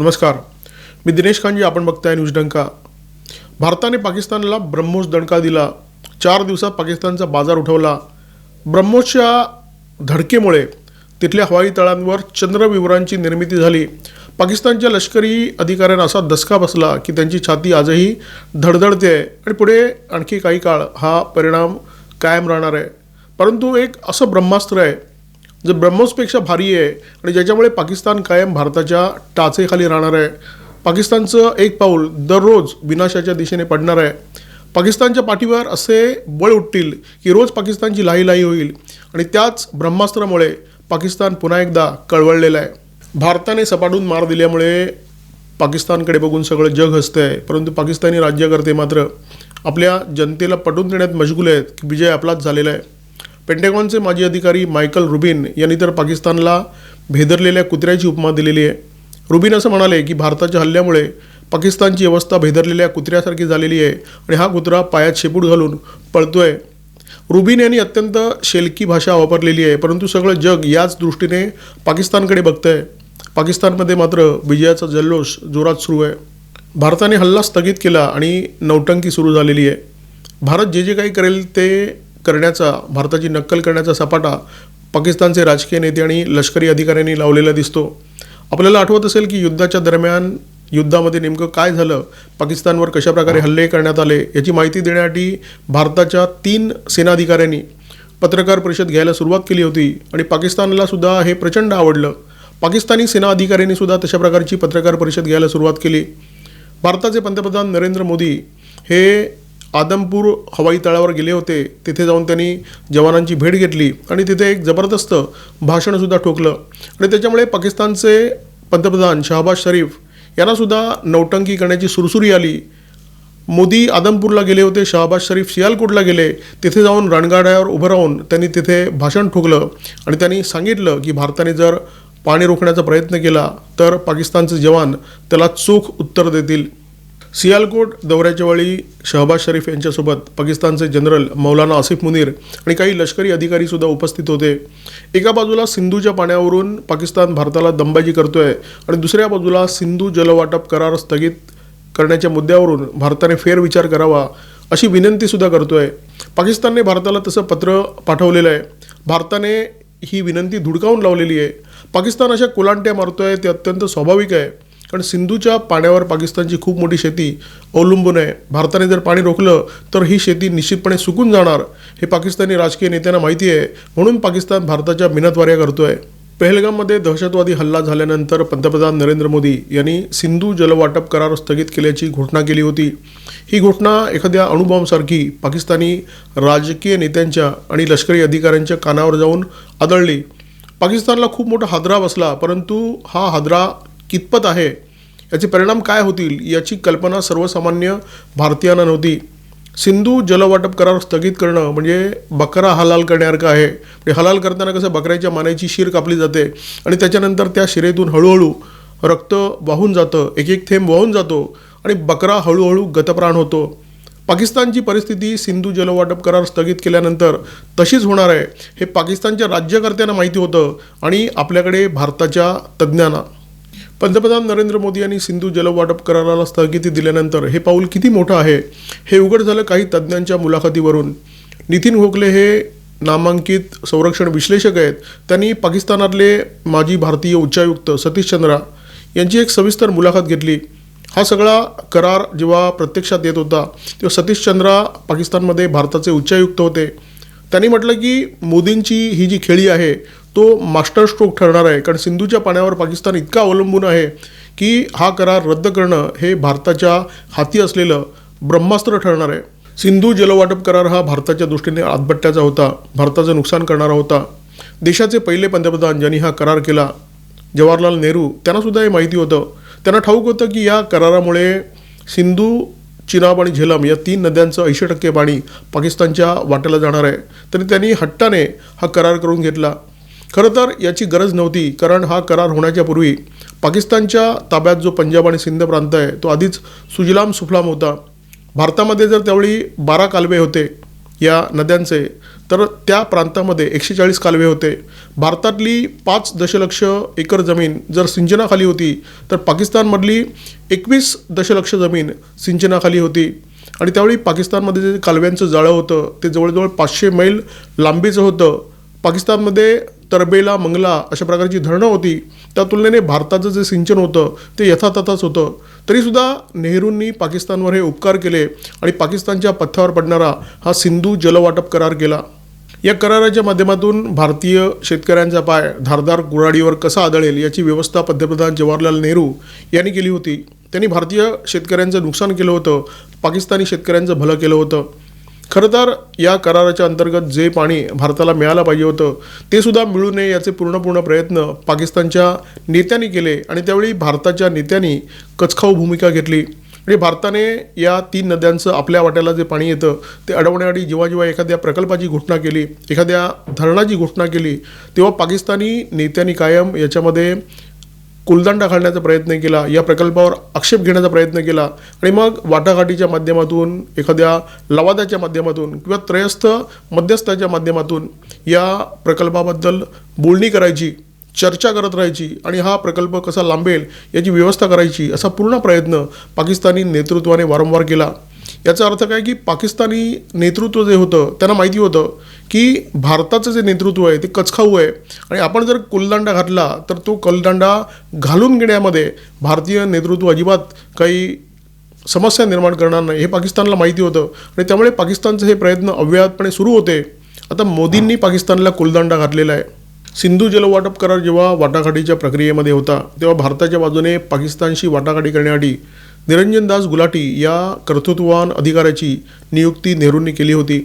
नमस्कार. मी दिनेश खानजी आपण बघताय न्यूज डंका. भारताने पाकिस्तानला ब्रह्मोस दणका दिला. चार दिवसात पाकिस्तानचा बाजार उठवला. ब्रह्मोसच्या धडकेमुळे तिथल्या हवाई तळांवर चंद्रविवरांची निर्मिती झाली. पाकिस्तानच्या लष्करी अधिकाऱ्यांना असा दसका बसला की त्यांची छाती आजही धडधडते आहे आणि पुढे आणखी काही काळ हा परिणाम कायम राहणार आहे. परंतु एक असं ब्रह्मास्त्र आहे जे ब्रह्मोसपेक्षा भारी आहे आणि ज्याच्यामुळे पाकिस्तान कायम भारताच्या टाचेखाली राहणार आहे. पाकिस्तानचं एक पाऊल दररोज विनाशाच्या दिशेने पडणार आहे. पाकिस्तानच्या पाठीवर असे बळ उठतील की रोज पाकिस्तानची लाही लाही होईल आणि त्याच ब्रह्मास्त्रामुळे पाकिस्तान पुन्हा एकदा कळवळलेलं आहे. भारताने सपाटून मार दिल्यामुळे पाकिस्तानकडे बघून सगळं जग हसतं आहे परंतु पाकिस्तानी राज्यकर्ते मात्र आपल्या जनतेला पटवून देण्यात मशगूल आहेत की विजय आपलाच झालेला आहे. पेंटेगॉनचे माजी अधिकारी मायकल रुबिन यांनी तर पाकिस्तानला भेदरलेल्या कुत्र्याची उपमा दिलेली आहे. रुबिन असं म्हणाले की भारताच्या हल्ल्यामुळे पाकिस्तानची अवस्था भेदरलेल्या कुत्र्यासारखी झालेली आहे आणि हा कुत्रा पायात शेपूट घालून पळतोय. रुबिन यांनी अत्यंत शेलकी भाषा वापरलेली आहे परंतु सगळं जग याच दृष्टीने पाकिस्तानकडे बघतंय. पाकिस्तानमध्ये मात्र विजयाचा जल्लोष जोरात सुरू आहे. भारताने हल्ला स्थगित केला आणि नौटंकी सुरू झालेली आहे. भारत जे जे काही करेल ते करण्याचा भारताची नक्कल करण्याचा सपाटा पाकिस्तानचे राजकीय नेते आणि लष्करी अधिकाऱ्यांनी लावलेला दिसतो. आपल्याला आठवत असेल की युद्धाच्या दरम्यान युद्धामध्ये नेमकं काय झालं? पाकिस्तानवर कशाप्रकारे हल्ले करण्यात आले? याची माहिती देण्यासाठी भारताच्या तीन सेनाधिकाऱ्यांनी पत्रकार परिषद घ्यायला सुरुवात केली होती आणि पाकिस्तानला सुद्धा हे प्रचंड आवडलं. पाकिस्तानी सेना अधिकाऱ्यांनी सुद्धा तशा प्रकारची पत्रकार परिषद घ्यायला सुरुवात केली. भारताचे पंतप्रधान नरेंद्र मोदी हे आदमपूर हवाई तळावर गेले होते. तिथे जाऊन त्यांनी जवानांची भेट घेतली आणि तिथे एक जबरदस्त भाषणसुद्धा ठोकलं. आणि त्याच्यामुळे पाकिस्तानचे पंतप्रधान शहबाज शरीफ यांनासुद्धा नौटंकी करण्याची सुरसुरी आली. मोदी आदमपूरला गेले होते शहाबाज शरीफ सियालकोटला गेले. तिथे जाऊन रणगाड्यावर उभं राहून त्यांनी तिथे भाषण ठोकलं आणि त्यांनी सांगितलं की भारताने जर पाणी रोखण्याचा प्रयत्न केला तर पाकिस्तानचे जवान त्याला चोख उत्तर देतील. सियालकोट दौऱ्याच्या वेळी शहबाज शरीफ यांच्यासोबत पाकिस्तानचे जनरल मौलाना आसिफ मुनीर आणि काही लष्करी अधिकारीसुद्धा उपस्थित होते. एका बाजूला सिंधूच्या पाण्यावरून पाकिस्तान भारताला दंबाजी करतोय आणि दुसऱ्या बाजूला सिंधू जलवाटप करार स्थगित करण्याच्या मुद्द्यावरून भारताने फेरविचार करावा अशी विनंतीसुद्धा करतोय. पाकिस्तानने भारताला तसं पत्र पाठवलेलं आहे भारताने ही विनंती धुडकावून लावलेली आहे. पाकिस्तान अशा कुलांट्या मारतोय ते अत्यंत स्वाभाविक आहे. कारण सिंधूच्या पाण्यावर पाकिस्तानची खूप मोठी शेती अवलंबून आहे. भारताने जर पाणी रोखलं तर ही शेती निश्चितपणे सुकून जाणार हे पाकिस्तानी राजकीय नेत्यांना माहिती आहे. म्हणून पाकिस्तान भारताच्या मिनतवाऱ्या आहे पहलगाममध्ये दहशतवादी हल्ला झाल्यानंतर पंतप्रधान नरेंद्र मोदी यांनी सिंधू जलवाटप करार स्थगित केल्याची घोषणा केली होती. ही घोषणा एखाद्या अणुबॉम्बसारखी पाकिस्तानी राजकीय नेत्यांच्या आणि लष्करी अधिकाऱ्यांच्या कानावर जाऊन आदळली. पाकिस्तानला खूप मोठा हादरा बसला परंतु हा हादरा कितपत आहे? याचे परिणाम काय होतील? याची कल्पना सर्वसामान्य भारतीयांना नव्हती. सिंधू जलवाटप करार स्थगित करणं म्हणजे बकरा हलाल करण्यासारखं आहे. म्हणजे हलाल करताना कसं बकऱ्याच्या मानेची शिर कापली जाते आणि त्याच्यानंतर त्या शिरेतून हळूहळू रक्त वाहून जातं एक एक थेंब वाहून जातो आणि बकरा हळूहळू गतप्राण होतो. पाकिस्तानची परिस्थिती सिंधू जलवाटप करार स्थगित केल्यानंतर तशीच होणार आहे हे पाकिस्तानच्या राज्यकर्त्यांना माहिती होतं आणि आपल्याकडे भारताच्या तज्ज्ञांना. पंतप्रधान नरेंद्र मोदी यांनी सिंधू जलवाटप कराराला स्थगिती दिल्यानंतर हे पाऊल किती मोठं आहे हे उघड झालं काही तज्ज्ञांच्या मुलाखतीवरून. नितीन गोखले हे नामांकित संरक्षण विश्लेषक आहेत. त्यांनी पाकिस्तानातले माजी भारतीय उच्चायुक्त सतीश चंद्रा यांची एक सविस्तर मुलाखत घेतली. हा सगळा करार जेव्हा प्रत्यक्षात येत होता तेव्हा सतीश चंद्रा पाकिस्तानमध्ये भारताचे उच्चायुक्त होते. त्यांनी म्हटलं की मोदींची ही जी खेळी आहे तो मास्टर स्ट्रोक ठरणार आहे. कारण सिंधूच्या पाण्यावर पाकिस्तान इतका अवलंबून आहे की हा करार रद्द करणं हे भारताच्या हाती असलेलं ब्रह्मास्त्र ठरणार आहे. सिंधू जलवाटप करार हा भारताच्या दृष्टीने आतबट्ट्याचा होता. भारताचं नुकसान करणारा होता. देशाचे पहिले पंतप्रधान ज्यांनी हा करार केला जवाहरलाल नेहरू त्यांनासुद्धा हे माहिती होतं. त्यांना ठाऊक होतं की या करारामुळे सिंधू चिनाब आणि झेलम या तीन नद्यांचं ऐंशी टक्के पाणी पाकिस्तानच्या वाट्याला जाणार आहे. तरी त्यांनी हट्टाने हा करार करून घेतला. खरं तर याची गरज नव्हती कारण हा करार होण्याच्या पूर्वी पाकिस्तानच्या ताब्यात जो पंजाब आणि सिंध प्रांत आहे तो आधीच सुजलाम सुफलाम होता. भारतामध्ये जर त्यावेळी बारा कालवे होते या नद्यांचे तर त्या प्रांतामध्ये एकशे चाळीस कालवे होते. भारतातली पाच दशलक्ष एकर जमीन जर सिंचनाखाली होती तर पाकिस्तानमधली एकवीस दशलक्ष जमीन सिंचनाखाली होती. आणि त्यावेळी पाकिस्तानमध्ये जे कालव्यांचं जाळं होतं ते जवळजवळ पाचशे मैल लांबीचं होतं. पाकिस्तानमध्ये तरबेला मंगला अशा प्रकारची धरणं होती. त्या तुलनेने भारताचं जे सिंचन होतं ते यथातथाच होतं. तरीसुद्धा नेहरूंनी पाकिस्तानवर हे उपकार केले आणि पाकिस्तानच्या पथ्यावर पडणारा हा सिंधू जलवाटप करार केला. या कराराच्या माध्यमातून भारतीय शेतकऱ्यांचा पाय धारदार गुराडीवर कसा आदळेल याची व्यवस्था पंतप्रधान जवाहरलाल नेहरू यांनी केली होती. त्यांनी भारतीय शेतकऱ्यांचं नुकसान केलं होतं पाकिस्तानी शेतकऱ्यांचं भलं केलं होतं. खरं तर या कराराच्या अंतर्गत जे पाणी भारताला मिळालं पाहिजे होतं ते सुद्धा मिळू नये याचे पूर्णपूर्ण प्रयत्न पाकिस्तानच्या नेत्यांनी केले आणि त्यावेळी भारताच्या नेत्यांनी कचखाऊ भूमिका घेतली. आणि भारताने या तीन नद्यांचं आपल्या वाट्याला जे पाणी येतं ते अडवण्यासाठी जेव्हा जेव्हा एखाद्या प्रकल्पाची घोषणा केली एखाद्या धरणाची घोषणा केली तेव्हा पाकिस्तानी नेत्यांनी कायम याच्यामध्ये कुलदंडा घालण्याचा प्रयत्न केला या प्रकल्पावर आक्षेप घेण्याचा प्रयत्न केला आणि मग वाटाघाटीच्या माध्यमातून एखाद्या लवादाच्या माध्यमातून किंवा त्रयस्थ मध्यस्थाच्या माध्यमातून या प्रकल्पाबद्दल बोलणी करायची चर्चा करत राहायची आणि हा प्रकल्प कसा लांबेल याची व्यवस्था करायची असा पूर्ण प्रयत्न पाकिस्तानी नेतृत्वाने वारंवार केला. याचा अर्थ काय की पाकिस्तानी नेतृत्व जे होतं त्यांना माहिती होतं की भारताचं जे नेतृत्व आहे ते कचखाऊ आहे. आणि आपण जर कुलदांडा घातला तर तो कलदांडा घालून घेण्यामध्ये भारतीय नेतृत्व अजिबात काही समस्या निर्माण करणार नाही हे पाकिस्तानला माहिती होतं. आणि त्यामुळे पाकिस्तानचे हे प्रयत्न अव्याहतपणे सुरू होते. आता मोदींनी पाकिस्तानला कुलदांडा घातलेला आहे. सिंधू जलवाटप करार जेव्हा वाटाघाटीच्या प्रक्रियेमध्ये होता तेव्हा भारताच्या बाजूने पाकिस्तानशी वाटाघाटी करण्यासाठी निरंजन दास गुलाटी या कर्तृत्ववान अधिकाऱ्याची नियुक्ती नेहरूंनी केली होती.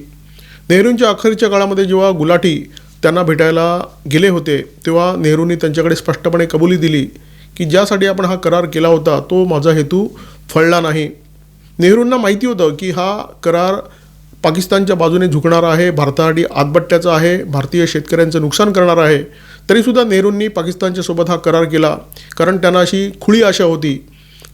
नेहरूंच्या अखेरच्या काळामध्ये जेव्हा गुलाटी त्यांना भेटायला गेले होते तेव्हा नेहरूंनी त्यांच्याकडे स्पष्टपणे कबुली दिली की ज्यासाठी आपण हा करार केला होता तो माझा हेतू फळला नाही. नेहरूंना माहिती होतं की हा करार पाकिस्तानच्या बाजूने झुकणारा आहे भारतासाठी आतबट्ट्याचा आहे भारतीय शेतकऱ्यांचं नुकसान करणार आहे. तरीसुद्धा नेहरूंनी पाकिस्तानच्या सोबत हा करार केला कारण त्यांना अशी खुळी आशा होती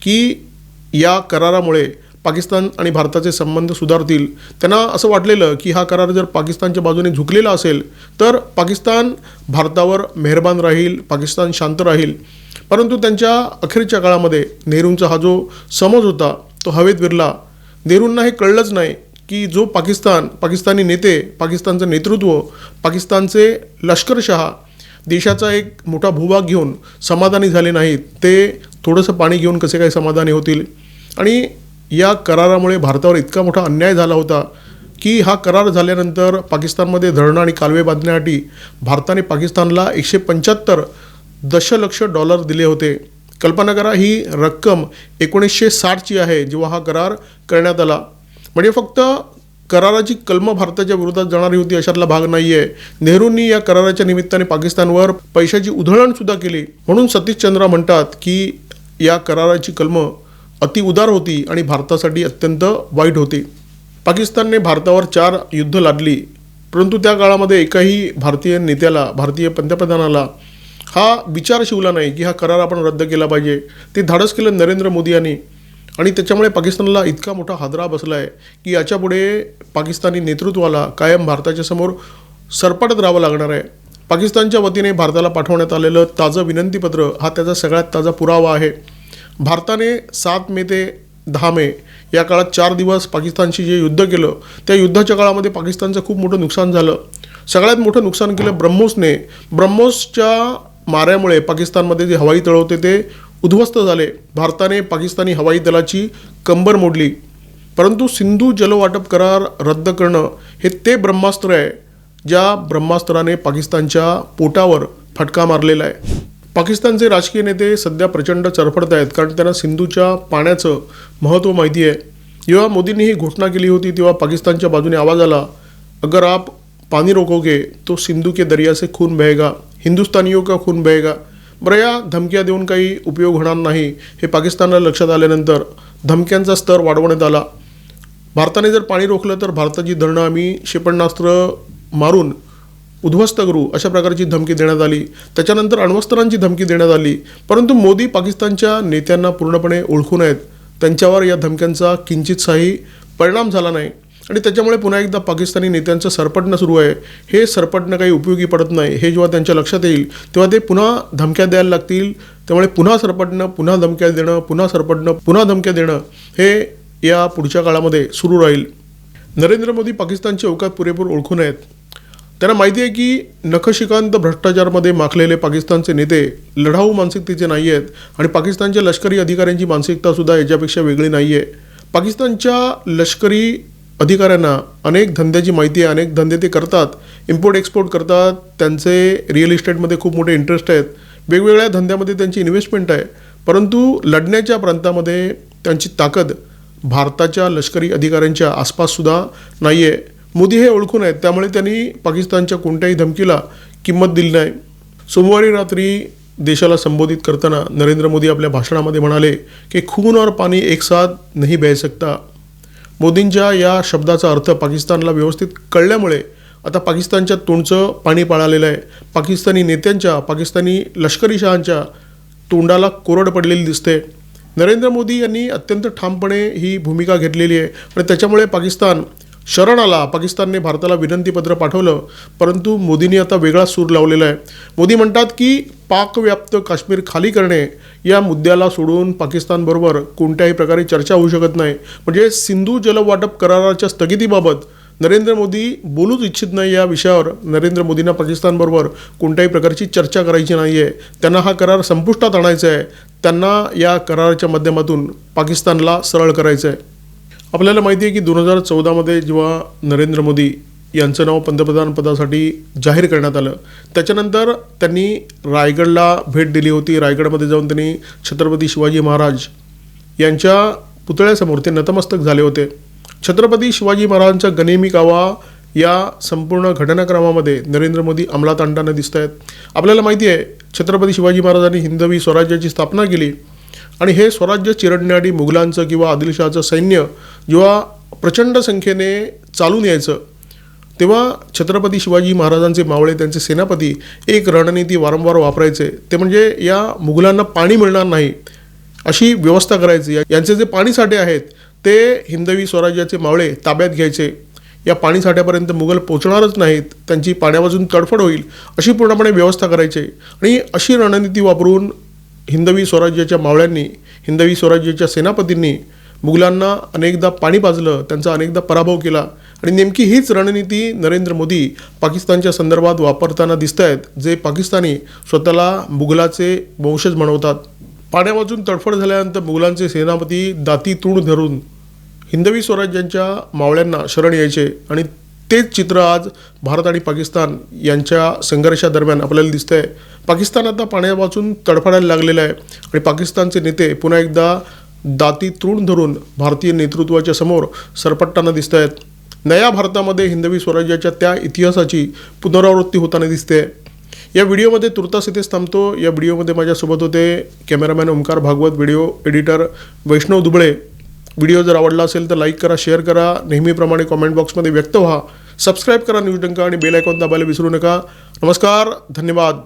की या करारामुळे पाकिस्तान आणि भारताचे संबंध सुधारतील. त्यांना असं वाटलेलं की हा करार जर पाकिस्तानच्या बाजूने झुकलेला असेल तर पाकिस्तान भारतावर मेहरबान राहील पाकिस्तान शांत राहील. परंतु त्यांच्या अखेरच्या काळामध्ये नेहरूंचा हा जो समज होता तो हवेत विरला. नेहरूंना हे कळलंच नाही की जो पाकिस्तान पाकिस्तानी नेते पाकिस्तानचं नेतृत्व पाकिस्तानचे लष्करशहा देशाचा एक मोठा भूभाग घेऊन समाधानी झाले नाहीत ते थोडंसं पाणी घेऊन कसे काय समाधानी होतील? आणि या करारामुळे भारतावर इतका मोठा अन्याय झाला होता की हा करार झाल्यानंतर पाकिस्तानमध्ये धरणं आणि कालवे बांधण्यासाठी भारताने पाकिस्तानला एकशे पंच्याहत्तर दशलक्ष डॉलर दिले होते. कल्पना करा ही रक्कम एकोणीसशे साठची आहे जेव्हा हा करार करण्यात आला. म्हणजे फक्त कराराची कलमं भारताच्या विरोधात जाणारी होती अशातला भाग नाही आहे नेहरूंनी या कराराच्या निमित्ताने पाकिस्तानवर पैशाची उधळणसुद्धा केली. म्हणून सतीश चंद्रा म्हणतात की या कराराची कलमं अतिउदार होती आणि भारतासाठी अत्यंत वाईट होती. पाकिस्तानने भारतावर चार युद्ध लादली परंतु त्या काळामध्ये एकाही भारतीय नेत्याला भारतीय पंतप्रधानाला हा विचार शिवला नाही की हा करार आपण रद्द केला पाहिजे. ते धाडस केलं नरेंद्र मोदी यांनी आणि त्याच्यामुळे पाकिस्तानला इतका मोठा हादरा बसला आहे की याच्यापुढे पाकिस्तानी नेतृत्वाला कायम भारताच्या समोर सरपटत राहावं लागणार आहे. पाकिस्तानच्या वतीने भारताला पाठवण्यात आलेलं ताजं विनंतीपत्र हा त्याचा सगळ्यात ताजा पुरावा आहे. भारताने सात मे ते दहा मे या काळात चार दिवस पाकिस्तानशी जे युद्ध केलं त्या युद्धाच्या काळामध्ये पाकिस्तानचं खूप मोठं नुकसान झालं. सगळ्यात मोठं नुकसान केलं ब्रह्मोसने. ब्रह्मोसच्या माऱ्यामुळे पाकिस्तानमध्ये जे हवाई तळ होते ते उद्ध्वस्त झाले. भारताने पाकिस्तानी हवाई दलाची कंबर मोडली. परंतु सिंधू जलवाटप करार रद्द करणं हे ते ब्रह्मास्त्र आहे ज्या ब्रह्मास्त्राने पाकिस्तानच्या पोटावर फटका मारलेला आहे. पाकिस्तानचे राजकीय नेते सध्या प्रचंड चरफडत आहेत कारण त्यांना सिंधूच्या पाण्याचं महत्त्व माहिती आहे. जेव्हा मोदींनी ही घोषणा केली होती तेव्हा पाकिस्तानच्या बाजूने आवाज आला अगर आप पानी रोकोगे तो सिंधू के दर्या से खून बहेगा हिंदुस्तानियों का खून बहेगा. बरं या धमक्या देऊन काही उपयोग होणार नाही हे पाकिस्तानला लक्षात आल्यानंतर धमक्यांचा स्तर वाढवण्यात आला. भारताने जर पाणी रोखलं तर भारताची धरणं आम्ही क्षेपणास्त्र मारून उद्ध्वस्त करू अशा प्रकारची धमकी देण्यात आली. त्याच्यानंतर अण्वस्त्रांची धमकी देण्यात आली. परंतु मोदी पाकिस्तानच्या नेत्यांना पूर्णपणे ओळखून आहेत त्यांच्यावर या धमक्यांचा किंचितसाही परिणाम झाला नाही. आणि त्याच्यामुळे पुन्हा एकदा पाकिस्तानी नेत्यांचं सरपटणं सुरू आहे. हे सरपटणं काही उपयोगी पडत नाही. हे जेव्हा त्यांच्या लक्षात येईल तेव्हा ते पुन्हा धमक्या द्यायला लागतील. त्यामुळे पुन्हा सरपटणं पुन्हा धमक्या देणं पुन्हा सरपटणं पुन्हा धमक्या देणं हे या पुढच्या काळामध्ये सुरू राहील. नरेंद्र मोदी पाकिस्तानची अवकात पुरेपूर ओळखून आहेत त्यांना माहिती आहे की नखशिकांत भ्रष्टाचारमध्ये माखलेले पाकिस्तानचे नेते लढाऊ मानसिकतेचे नाही आहेत आणि पाकिस्तानच्या लष्करी अधिकाऱ्यांची मानसिकतासुद्धा याच्यापेक्षा वेगळी नाही आहे पाकिस्तानच्या लष्करी अधिकाऱ्यांना अनेक धंद्याची माहिती आहे अनेक धंदे ते करतात इम्पोर्ट एक्सपोर्ट करतात त्यांचे रिअल इस्टेटमध्ये खूप मोठे इंटरेस्ट आहेत. वेगवेगळ्या धंद्यामध्ये त्यांची इन्व्हेस्टमेंट आहे. परंतु लढण्याच्या प्रांतामध्ये त्यांची ताकद भारताच्या लष्करी अधिकाऱ्यांच्या आसपाससुद्धा नाही आहे मोदी हे ओळखून आहेत. त्यामुळे त्यांनी पाकिस्तानच्या कोणत्याही धमकीला किंमत दिली नाही. सोमवारी रात्री देशाला संबोधित करताना नरेंद्र मोदी आपल्या भाषणामध्ये म्हणाले की खून और पाणी एक साथ नहीं बह सकता. मोदींच्या या शब्दाचा अर्थ पाकिस्तानला व्यवस्थित कळल्यामुळे आता पाकिस्तानच्या तोंडचं पाणी पाळालेलं आहे. पाकिस्तानी नेत्यांच्या पाकिस्तानी लष्करी शहांच्या तोंडाला कोरड पडलेली दिसते. नरेंद्र मोदी यांनी अत्यंत ठामपणे ही भूमिका घेतलेली आहे. आणि त्याच्यामुळे पाकिस्तान शरण आला पाकिस्तानने भारताला विनंतीपत्र पाठवलं परंतु मोदींनी आता वेगळा सूर लावलेला आहे. मोदी म्हणतात की पाकव्याप्त काश्मीर खाली करणे या मुद्द्याला सोडून पाकिस्तानबरोबर कोणत्याही प्रकारे चर्चा होऊ शकत नाही. म्हणजे सिंधू जलवाटप कराराच्या स्थगितीबाबत नरेंद्र मोदी बोलूच इच्छित नाही या विषयावर. नरेंद्र मोदींना पाकिस्तानबरोबर कोणत्याही प्रकारची चर्चा करायची नाही आहे त्यांना हा करार संपुष्टात आणायचा आहे त्यांना या कराराच्या माध्यमातून पाकिस्तानला सरळ करायचं आहे आपल्याला माहिती आहे की दोन हजार चौदामध्ये जेव्हा नरेंद्र मोदी यांचं नाव पंतप्रधान पदासाठी जाहीर करण्यात आलं त्याच्यानंतर त्यांनी रायगडला भेट दिली होती. रायगडमध्ये जाऊन त्यांनी छत्रपती शिवाजी महाराज यांच्या पुतळ्यासमोर ते नतमस्तक झाले होते. छत्रपती शिवाजी महाराजांचा गनेमी कावा या संपूर्ण घटनाक्रमामध्ये नरेंद्र मोदी अंमलात आणताना दिसत आहेत आपल्याला माहिती आहे छत्रपती शिवाजी महाराजांनी हिंदवी स्वराज्याची स्थापना केली. आणि हे स्वराज्य चिरडण्यासाठी मुघलांचं किंवा आदिलशहाचं सैन्य जेव्हा प्रचंड संख्येने चालून यायचं तेव्हा छत्रपती शिवाजी महाराजांचे मावळे त्यांचे सेनापती एक रणनीती वारंवार वापरायचे. ते म्हणजे या मुघलांना पाणी मिळणार नाही अशी व्यवस्था करायची. यांचे जे पाणीसाठे आहेत ते हिंदवी स्वराज्याचे मावळे ताब्यात घ्यायचे. या पाणीसाठ्यापर्यंत मुघल पोचणारच नाहीत त्यांची पाण्यापासून तडफड होईल अशी पूर्णपणे व्यवस्था करायची. आणि अशी रणनीती वापरून हिंदवी स्वराज्याच्या मावळ्यांनी हिंदवी स्वराज्याच्या सेनापतींनी मुघलांना अनेकदा पाणी पाजलं त्यांचा अनेकदा पराभव केला. आणि नेमकी हीच रणनीती नरेंद्र मोदी पाकिस्तानच्या संदर्भात वापरताना दिसत आहेत जे पाकिस्तानी स्वतःला मुघलाचे वंशज म्हणवतात. पाण्यावाचून तडफड झाल्यानंतर मुघलांचे सेनापती दाती तूण धरून हिंदवी स्वराज्यांच्या मावळ्यांना शरण यायचे आणि तेच चित्र आज भारत आणि पाकिस्तान यांच्या संघर्षादरम्यान आपल्याला दिसतंय. पाकिस्तान आता पाण्यापासून तडफडायला लागलेलं आहे आणि पाकिस्तानचे नेते पुन्हा एकदा दाती तृण धरून भारतीय नेतृत्वाच्या समोर सरपटताना दिसत आहेत नया भारतामध्ये हिंदवी स्वराज्याच्या त्या इतिहासाची पुनरावृत्ती होताना दिसते. या व्हिडिओमध्ये तुर्तास इथेच थांबतो. या व्हिडिओमध्ये माझ्यासोबत होते cameraman Omkar Bhagwat video editor Vaishnav Duble. Video जर आवडला असेल तर लाईक करा शेअर करा. नेहमीप्रमाणे कॉमेंट बॉक्समध्ये व्यक्त व्हा. सबस्क्राईब करा न्यूज डंका आणि बेल आयकॉन दाबायला विसरू नका. नमस्कार धन्यवाद.